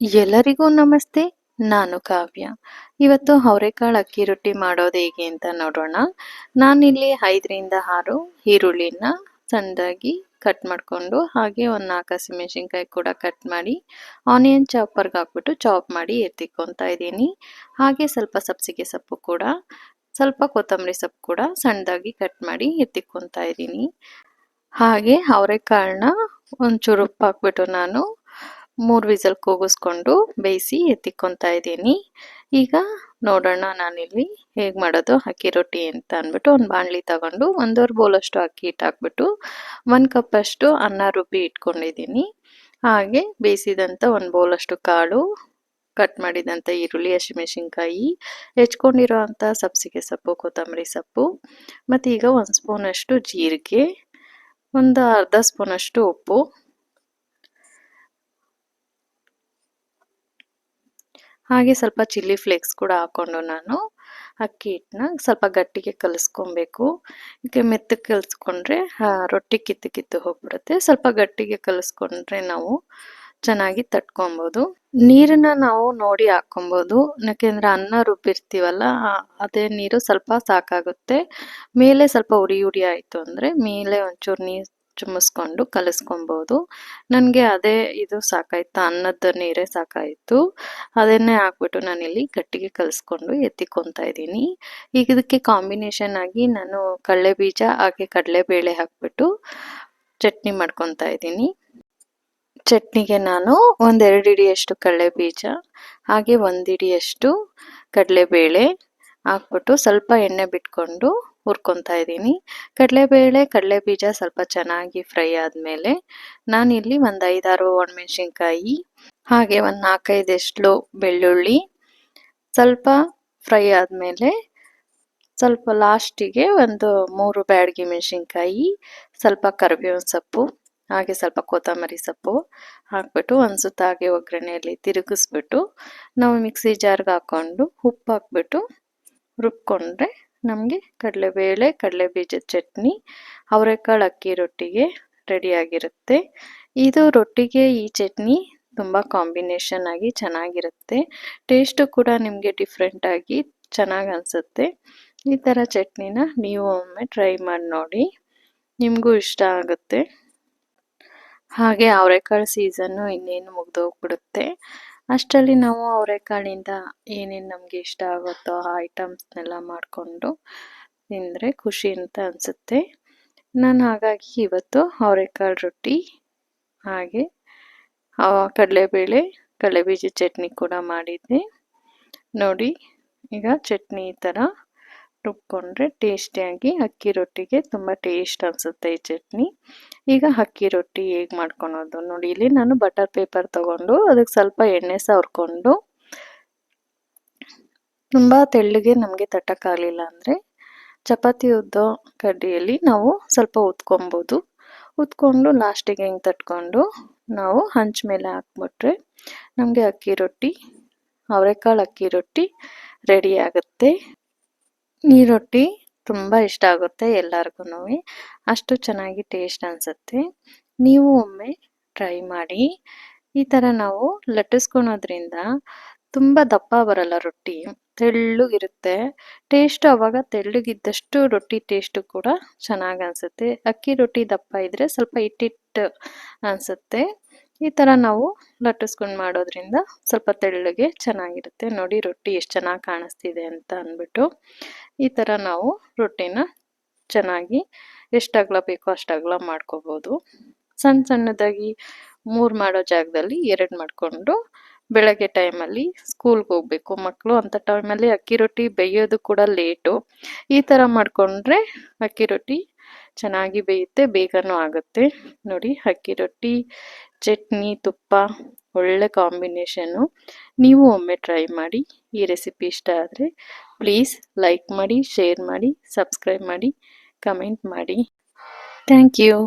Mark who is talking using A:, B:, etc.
A: ಎಲ್ಲರಿಗೂ ನಮಸ್ತೆ, ನಾನು ಕಾವ್ಯ. ಇವತ್ತು ಅವರೆಕಾಳು ಅಕ್ಕಿ ರೊಟ್ಟಿ ಮಾಡೋದು ಹೇಗೆ ಅಂತ ನೋಡೋಣ. ನಾನಿಲ್ಲಿ ಐದರಿಂದ ಆರು ಈರುಳ್ಳಿನ ಸಣ್ಣದಾಗಿ ಕಟ್ ಮಾಡಿಕೊಂಡು ಹಾಗೆ ಒಂದು ನಾಲ್ಕು ಹಸಿಮೆಣಸಿನ್ಕಾಯಿ ಕೂಡ ಕಟ್ ಮಾಡಿ ಆನಿಯನ್ ಚಾಪರ್ಗೆ ಹಾಕ್ಬಿಟ್ಟು ಚಾಪ್ ಮಾಡಿ ಎತ್ತಿಕೊತಾ ಇದ್ದೀನಿ. ಹಾಗೆ ಸ್ವಲ್ಪ ಸಬ್ಸಿಗೆ ಸೊಪ್ಪು ಕೂಡ, ಸ್ವಲ್ಪ ಕೊತ್ತಂಬರಿ ಸೊಪ್ಪು ಕೂಡ ಸಣ್ಣದಾಗಿ ಕಟ್ ಮಾಡಿ ಎತ್ತಿಕೊತಾ ಇದ್ದೀನಿ. ಹಾಗೆ ಅವರೆಕಾಳನ್ನ ಒಂಚೂರು ಉಪ್ಪು ಹಾಕ್ಬಿಟ್ಟು ನಾನು ಮೂರು ವಿಸಲ್ ಕೂಗಿಸ್ಕೊಂಡು ಬೇಯಿಸಿ ಎತ್ತಿಕ್ಕೊತಾ ಇದ್ದೀನಿ. ಈಗ ನೋಡೋಣ ನಾನಿಲ್ಲಿ ಹೇಗೆ ಮಾಡೋದು ಅಕ್ಕಿ ರೊಟ್ಟಿ ಅಂತ ಅಂದ್ಬಿಟ್ಟು ಒಂದು ಬಾಣಲಿ ತಗೊಂಡು ಒಂದೂವರೆ ಬೋಲಷ್ಟು ಅಕ್ಕಿ ಹಿಟ್ಟು ಹಾಕ್ಬಿಟ್ಟು ಒಂದು ಕಪ್ಪಷ್ಟು ಅನ್ನ ರುಬ್ಬಿ ಇಟ್ಕೊಂಡಿದ್ದೀನಿ. ಹಾಗೆ ಬೇಯಿಸಿದಂಥ ಒಂದು ಬೋಲಷ್ಟು ಕಾಳು ಕಟ್ ಮಾಡಿದಂಥ ಈರುಳ್ಳಿ, ಹಸಿಮೆಣಸಿನ್ಕಾಯಿ, ಹೆಚ್ಕೊಂಡಿರೋ ಅಂಥ ಸಬ್ಸಿಗೆ ಸೊಪ್ಪು, ಕೊತ್ತಂಬರಿ ಸೊಪ್ಪು ಮತ್ತು ಈಗ ಒಂದು ಸ್ಪೂನಷ್ಟು ಜೀರಿಗೆ, ಒಂದು ಅರ್ಧ ಸ್ಪೂನಷ್ಟು ಉಪ್ಪು ಹಾಗೆ ಸ್ವಲ್ಪ ಚಿಲ್ಲಿ ಫ್ಲೇಕ್ಸ್ ಕೂಡ ಹಾಕ್ಕೊಂಡು ನಾನು ಅಕ್ಕಿ ಹಿಟ್ಟನ್ನ ಸ್ವಲ್ಪ ಗಟ್ಟಿಗೆ ಕಲಿಸ್ಕೊಬೇಕು. ಈಗ ಮೆತ್ತಗೆ ಕಲಿಸ್ಕೊಂಡ್ರೆ ರೊಟ್ಟಿ ಕಿತ್ತು ಕಿತ್ತು ಹೋಗ್ಬಿಡುತ್ತೆ. ಸ್ವಲ್ಪ ಗಟ್ಟಿಗೆ ಕಲಿಸ್ಕೊಂಡ್ರೆ ನಾವು ಚೆನ್ನಾಗಿ ತಟ್ಕೊಬೋದು. ನೀರನ್ನ ನಾವು ನೋಡಿ ಹಾಕೊಬೋದು ಯಾಕೆಂದ್ರೆ ಅನ್ನ ರುಬ್ಬಿರ್ತೀವಲ್ಲ ಅದೇ ನೀರು ಸ್ವಲ್ಪ ಸಾಕಾಗುತ್ತೆ. ಮೇಲೆ ಸ್ವಲ್ಪ ಉಡಿ ಉಡಿ ಆಯಿತು ಅಂದರೆ ಮೇಲೆ ಒಂಚೂರು ನೀರು ಚುಮ್ಮಿಸ್ಕೊಂಡು ಕಲಿಸ್ಕೊಬೋದು. ನನಗೆ ಅದೇ ಇದು ಸಾಕಾಯ್ತು, ಅನ್ನದ ನೀರೇ ಸಾಕಾಯಿತು. ಅದನ್ನೇ ಹಾಕ್ಬಿಟ್ಟು ನಾನಿಲ್ಲಿ ಗಟ್ಟಿಗೆ ಕಲಿಸ್ಕೊಂಡು ಎತ್ತಿಕೊತಾ ಇದ್ದೀನಿ. ಈಗ ಇದಕ್ಕೆ ಕಾಂಬಿನೇಷನ್ ಆಗಿ ನಾನು ಕಡಲೆ ಬೀಜ, ಹಾಗೆ ಕಡಲೆಬೇಳೆ ಹಾಕ್ಬಿಟ್ಟು ಚಟ್ನಿ ಮಾಡ್ಕೊತಾ ಇದ್ದೀನಿ. ಚಟ್ನಿಗೆ ನಾನು ಒಂದೆರಡು ಇಡಿಯಷ್ಟು ಕಡಲೆ ಬೀಜ, ಹಾಗೆ ಒಂದು ಇಡಿಯಷ್ಟು ಕಡಲೆಬೇಳೆ ಹಾಕ್ಬಿಟ್ಟು ಸ್ವಲ್ಪ ಎಣ್ಣೆ ಬಿಟ್ಕೊಂಡು ಹುರ್ಕೊತಾ ಇದ್ದೀನಿ. ಕಡಲೆಬೇಳೆ ಕಡಲೆ ಬೀಜ ಸ್ವಲ್ಪ ಚೆನ್ನಾಗಿ ಫ್ರೈ ಆದಮೇಲೆ ನಾನಿಲ್ಲಿ ಒಂದು ಐದಾರು ಒಣಮೆಣ್ಸಿನ್ಕಾಯಿ, ಹಾಗೆ ಒಂದು ನಾಲ್ಕೈದಷ್ಟು ಬೆಳ್ಳುಳ್ಳಿ ಸ್ವಲ್ಪ ಫ್ರೈ ಆದಮೇಲೆ ಸ್ವಲ್ಪ ಲಾಸ್ಟಿಗೆ ಒಂದು ಮೂರು ಬ್ಯಾಡಗಿ ಮೆಣಸಿನ್ಕಾಯಿ, ಸ್ವಲ್ಪ ಕರಿಬೇವಿನ ಸೊಪ್ಪು, ಹಾಗೆ ಸ್ವಲ್ಪ ಕೊತ್ತಂಬರಿ ಸೊಪ್ಪು ಹಾಕ್ಬಿಟ್ಟು ಒಂದು ಸುತ್ತ ಹಾಗೆ ಒಗ್ಗರಣೆಯಲ್ಲಿ ತಿರುಗಿಸ್ಬಿಟ್ಟು ನಾವು ಮಿಕ್ಸಿ ಜಾರ್ಗೆ ಹಾಕ್ಕೊಂಡು ಉಪ್ಪು ಹಾಕ್ಬಿಟ್ಟು ರುಬ್ಕೊಂಡ್ರೆ ನಮಗೆ ಕಡಲೆಬೇಳೆ ಕಡಲೆ ಬೀಜದ ಚಟ್ನಿ, ಅವರೆಕಾಳು ಅಕ್ಕಿ ರೊಟ್ಟಿಗೆ ರೆಡಿಯಾಗಿರುತ್ತೆ ಇದು ರೊಟ್ಟಿಗೆ ಈ ಚಟ್ನಿ ತುಂಬ ಕಾಂಬಿನೇಷನ್ ಆಗಿ ಚೆನ್ನಾಗಿರುತ್ತೆ. ಟೇಸ್ಟು ಕೂಡ ನಿಮಗೆ ಡಿಫ್ರೆಂಟಾಗಿ ಚೆನ್ನಾಗಿ ಅನಿಸುತ್ತೆ. ಈ ಥರ ಚಟ್ನಿನ ನೀವು ಒಮ್ಮೆ ಟ್ರೈ ಮಾಡಿ ನೋಡಿ, ನಿಮಗೂ ಇಷ್ಟ ಆಗುತ್ತೆ. ಹಾಗೆ ಅವರೆಕಾಳು ಸೀಸನ್ನು ಇನ್ನೇನು ಮುಗ್ದೋಗ್ಬಿಡುತ್ತೆ. ಅಷ್ಟರಲ್ಲಿ ನಾವು ಅವರೆಕಾಳಿಂದ ಏನೇನು ನಮಗೆ ಇಷ್ಟ ಆಗುತ್ತೋ ಆ ಐಟಮ್ಸ್ನೆಲ್ಲ ಮಾಡಿಕೊಂಡು ತಿಂದರೆ ಖುಷಿ ಅಂತ ಅನಿಸುತ್ತೆ. ನಾನು ಹಾಗಾಗಿ ಇವತ್ತು ಅವರೆಕಾಳು ರೊಟ್ಟಿ, ಹಾಗೆ ಕಡಲೆಬೇಳೆ, ಕಡಲೆಬೀಜ ಚಟ್ನಿ ಕೂಡ ಮಾಡಿದ್ದೆ. ನೋಡಿ, ಈಗ ಚಟ್ನಿ ಈ ಥರ ರುಬ್ಕೊಂಡ್ರೆ ಟೇಸ್ಟಿಯಾಗಿ ಅಕ್ಕಿ ರೊಟ್ಟಿಗೆ ತುಂಬ ಟೇಸ್ಟ್ ಅನಿಸುತ್ತೆ ಈ ಚಟ್ನಿ. ಈಗ ಅಕ್ಕಿ ರೊಟ್ಟಿ ಹೇಗೆ ಮಾಡ್ಕೊಳೋದು? ನೋಡಿ, ಇಲ್ಲಿ ನಾನು ಬಟರ್ ಪೇಪರ್ ತೊಗೊಂಡು ಅದಕ್ಕೆ ಸ್ವಲ್ಪ ಎಣ್ಣೆ ಸವರ್ಕೊಂಡು ತುಂಬ ತೆಳ್ಳಗೆ ನಮಗೆ ತಟ್ಟಕ್ಕಾಗಲಿಲ್ಲ ಅಂದರೆ ಚಪಾತಿ ಉದ್ದೋ ಕಡ್ಡಿಯಲ್ಲಿ ನಾವು ಸ್ವಲ್ಪ ಉತ್ಕೊಬೋದು. ಉತ್ಕೊಂಡು ಲಾಸ್ಟಿಗೆ ಹಿಂಗೆ ತಟ್ಕೊಂಡು ನಾವು ಹಂಚ ಮೇಲೆ ಹಾಕ್ಬಿಟ್ರೆ ನಮಗೆ ಅಕ್ಕಿ ರೊಟ್ಟಿ, ಅವರೆಕಾಳು ಅಕ್ಕಿ ರೊಟ್ಟಿ ರೆಡಿ ಆಗುತ್ತೆ. ಈ ರೊಟ್ಟಿ ತುಂಬ ಇಷ್ಟ ಆಗುತ್ತೆ ಎಲ್ಲರಿಗೂ ಅಷ್ಟು ಚೆನ್ನಾಗಿ ಟೇಸ್ಟ್ ಅನಿಸುತ್ತೆ. ನೀವು ಒಮ್ಮೆ ಟ್ರೈ ಮಾಡಿ. ಈ ಥರ ನಾವು ಲಟ್ಟಿಸ್ಕೊಳೋದ್ರಿಂದ ತುಂಬ ದಪ್ಪ ಬರಲ್ಲ ರೊಟ್ಟಿ. ತೆಳ್ಳಗಿರುತ್ತೆ. ಟೇಸ್ಟ್ ಅವಾಗ ತೆಳ್ಳಗಿದ್ದಷ್ಟು ರೊಟ್ಟಿ ಟೇಸ್ಟು ಕೂಡ ಚೆನ್ನಾಗಿ ಅನಿಸುತ್ತೆ. ಅಕ್ಕಿ ರೊಟ್ಟಿ ದಪ್ಪ ಇದ್ದರೆ ಸ್ವಲ್ಪ ಇಟ್ಟಿಟ್ಟು ಅನಿಸುತ್ತೆ. ಈ ಥರ ನಾವು ಲಟ್ಟಿಸ್ಕೊಂಡು ಮಾಡೋದ್ರಿಂದ ಸ್ವಲ್ಪ ತೆಳ್ಳಗೆ ಚೆನ್ನಾಗಿರುತ್ತೆ. ನೋಡಿ ರೊಟ್ಟಿ ಎಷ್ಟು ಚೆನ್ನಾಗಿ ಕಾಣಿಸ್ತಿದೆ ಅಂತ ಅಂದ್ಬಿಟ್ಟು ಈ ಥರ ನಾವು ರೊಟ್ಟಿನ ಚೆನ್ನಾಗಿ ಎಷ್ಟು ಅಗಲ ಬೇಕೋ ಅಷ್ಟು ಅಗಲ ಮಾಡ್ಕೋಬೋದು. ಸಣ್ಣ ಸಣ್ಣದಾಗಿ ಮೂರು ಮಾಡೋ ಜಾಗದಲ್ಲಿ ಎರಡು ಮಾಡಿಕೊಂಡು ಬೆಳಗ್ಗೆ ಟೈಮಲ್ಲಿ ಸ್ಕೂಲ್ಗೆ ಹೋಗ್ಬೇಕು. ಮಕ್ಕಳು ಅಂಥ ಟೈಮಲ್ಲಿ ಅಕ್ಕಿ ರೊಟ್ಟಿ ಬೇಯೋದು ಕೂಡ ಲೇಟು. ಈ ಥರ ಮಾಡಿಕೊಂಡ್ರೆ ಅಕ್ಕಿ ರೊಟ್ಟಿ ಚೆನ್ನಾಗಿ ಬೇಯುತ್ತೆ, ಬೇಗನೂ ಆಗುತ್ತೆ. ನೋಡಿ, ಅಕ್ಕಿ ರೊಟ್ಟಿ, ಚಟ್ನಿ, ತುಪ್ಪ, ಒಳ್ಳೆ ಕಾಂಬಿನೇಷನ್ನು ನೀವು ಒಮ್ಮೆ ಟ್ರೈ ಮಾಡಿ, ಈ ರೆಸಿಪಿ ಇಷ್ಟ ಆದರೆ ಪ್ಲೀಸ್ ಲೈಕ್ ಮಾಡಿ ಶೇರ್ ಮಾಡಿ ಸಬ್ಸ್ಕ್ರೈಬ್ ಮಾಡಿ ಕಮೆಂಟ್ ಮಾಡಿ. Thank you